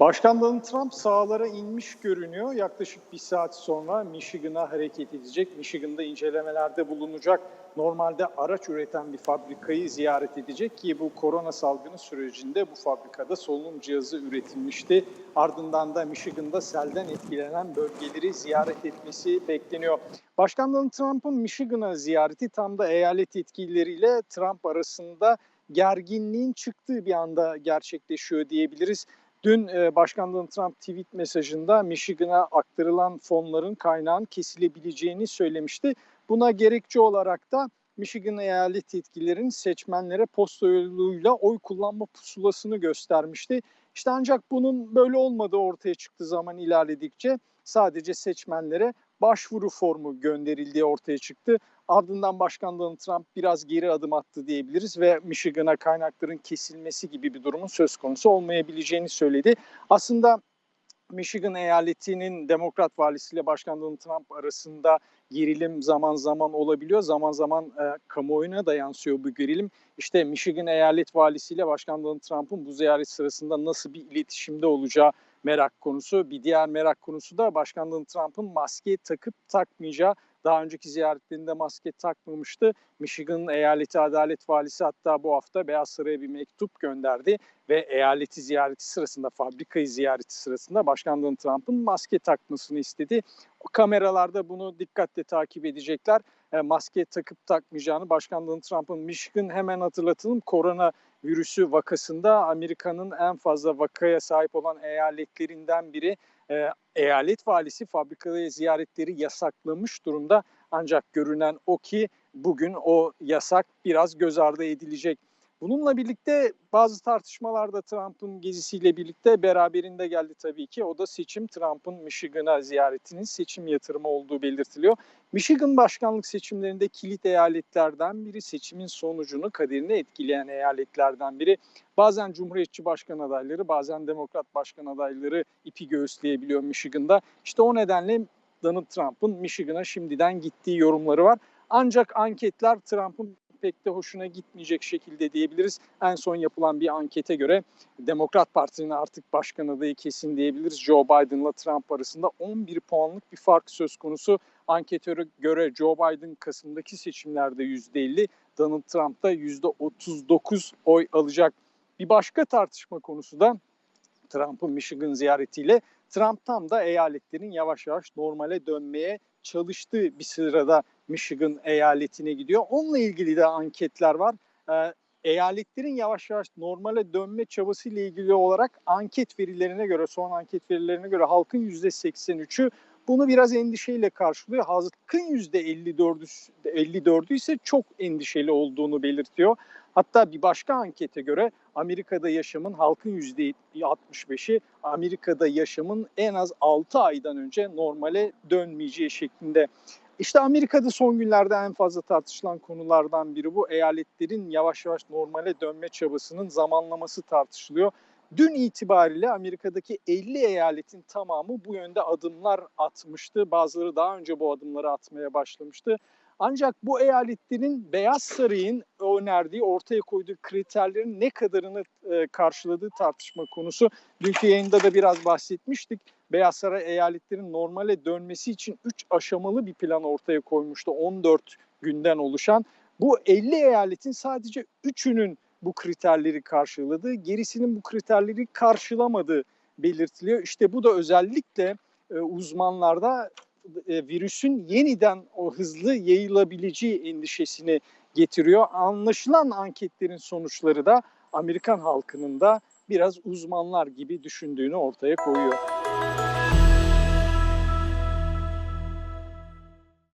Başkan Donald Trump sahalara inmiş görünüyor. Yaklaşık bir saat sonra Michigan'a hareket edecek. Michigan'da incelemelerde bulunacak. Normalde araç üreten bir fabrikayı ziyaret edecek ki bu korona salgını sürecinde bu fabrikada solunum cihazı üretilmişti. Ardından da Michigan'da selden etkilenen bölgeleri ziyaret etmesi bekleniyor. Başkan Donald Trump'ın Michigan'a ziyareti tam da eyalet yetkilileriyle Trump arasında gerginliğin çıktığı bir anda gerçekleşiyor diyebiliriz. Dün e, Başkan Donald Trump tweet mesajında Michigan'a aktarılan fonların kaynağın kesilebileceğini söylemişti. Buna gerekçe olarak da Michigan eyalet yetkililerin seçmenlere posta yoluyla oy kullanma pusulasını göstermişti. İşte ancak bunun böyle olmadığı ortaya çıktı zaman ilerledikçe sadece seçmenlere başvuru formu gönderildiği ortaya çıktı. Ardından Başkan Donald Trump biraz geri adım attı diyebiliriz ve Michigan'a kaynakların kesilmesi gibi bir durumun söz konusu olmayabileceğini söyledi. Aslında Michigan eyaletinin demokrat valisiyle Başkan Donald Trump arasında gerilim zaman zaman olabiliyor. Zaman zaman e, kamuoyuna da yansıyor bu gerilim. İşte Michigan eyalet valisiyle Başkan Donald Trump'ın bu ziyaret sırasında nasıl bir iletişimde olacağı merak konusu. Bir diğer merak konusu da Başkan Trump'ın maske takıp takmayacağı. Daha önceki ziyaretlerinde maske takmamıştı. Michigan eyaleti adalet valisi hatta bu hafta Beyaz Saray'a bir mektup gönderdi ve eyaleti ziyareti sırasında, fabrikayı ziyareti sırasında Başkan Donald Trump'ın maske takmasını istedi. O kameralarda bunu dikkatle takip edecekler. E, maske takıp takmayacağını Başkan Donald Trump'ın Michigan hemen hatırlatalım korona virüsü vakasında Amerika'nın en fazla vakaya sahip olan eyaletlerinden biri. E, eyalet valisi fabrikaya ziyaretleri yasaklamış durumda. Ancak görünen o ki bugün o yasak biraz göz ardı edilecek. Bununla birlikte bazı tartışmalarda Trump'ın gezisiyle birlikte beraberinde geldi tabii ki. O da seçim Trump'ın Michigan'a ziyaretinin seçim yatırımı olduğu belirtiliyor. Michigan başkanlık seçimlerinde kilit eyaletlerden biri, seçimin sonucunu, kaderini etkileyen eyaletlerden biri. Bazen Cumhuriyetçi başkan adayları, bazen Demokrat başkan adayları ipi göğüsleyebiliyor Michigan'da. İşte o nedenle Donald Trump'ın Michigan'a şimdiden gittiği yorumları var. Ancak anketler Trump'ın pek de hoşuna gitmeyecek şekilde diyebiliriz. En son yapılan bir ankete göre Demokrat Parti'nin artık başkan adayı kesin diyebiliriz. Joe Biden'la Trump arasında 11 puanlık bir fark söz konusu. Anketöre göre Joe Biden Kasım'daki seçimlerde %50, Donald Trump da %39 oy alacak. Bir başka tartışma konusu da Trump'ın Michigan ziyaretiyle Trump tam da eyaletlerin yavaş yavaş normale dönmeye çalıştığı bir sırada Michigan eyaletine gidiyor. Onunla ilgili de anketler var. Ee, eyaletlerin yavaş yavaş normale dönme çabası ile ilgili olarak anket verilerine göre, son anket verilerine göre halkın %83'ü bunu biraz endişeyle karşılıyor. Halkın %54'ü 54'ü ise çok endişeli olduğunu belirtiyor. Hatta bir başka ankete göre Amerika'da yaşamın halkın %65'i Amerika'da yaşamın en az 6 aydan önce normale dönmeyeceği şeklinde. İşte Amerika'da son günlerde en fazla tartışılan konulardan biri bu. Eyaletlerin yavaş yavaş normale dönme çabasının zamanlaması tartışılıyor. Dün itibariyle Amerika'daki 50 eyaletin tamamı bu yönde adımlar atmıştı. Bazıları daha önce bu adımları atmaya başlamıştı. Ancak bu eyaletlerin Beyaz Saray'ın önerdiği, ortaya koyduğu kriterlerin ne kadarını e, karşıladığı tartışma konusu. Dünkü yayında da biraz bahsetmiştik. Beyaz Saray eyaletlerin normale dönmesi için 3 aşamalı bir plan ortaya koymuştu. 14 günden oluşan. Bu 50 eyaletin sadece 3'ünün bu kriterleri karşıladığı, gerisinin bu kriterleri karşılamadığı belirtiliyor. İşte bu da özellikle e, uzmanlarda e, virüsün yeniden hızlı yayılabileceği endişesini getiriyor. Anlaşılan anketlerin sonuçları da Amerikan halkının da biraz uzmanlar gibi düşündüğünü ortaya koyuyor.